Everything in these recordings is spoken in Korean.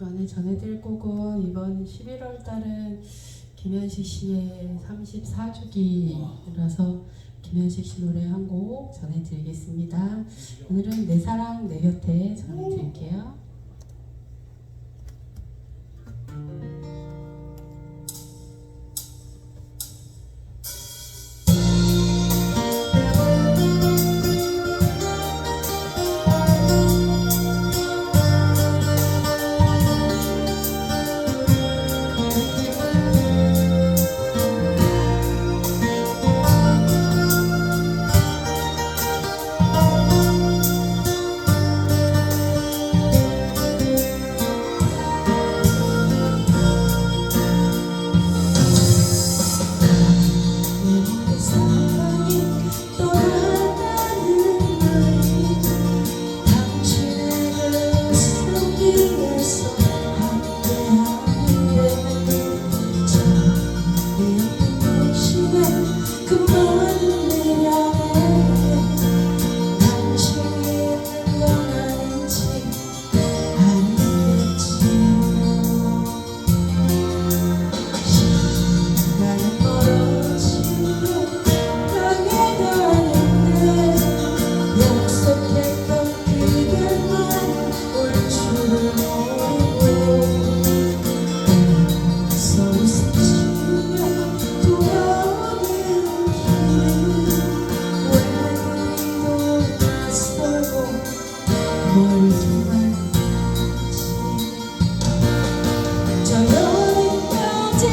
이번에 전해드릴 곡은 이번 11월 달은 김현식 씨의 34주기라서 김현식 씨 노래 한 곡 전해드리겠습니다. 오늘은 내 사랑 내 곁에 전해드릴게요.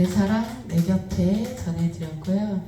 내 사랑 내 곁에 전해드렸고요.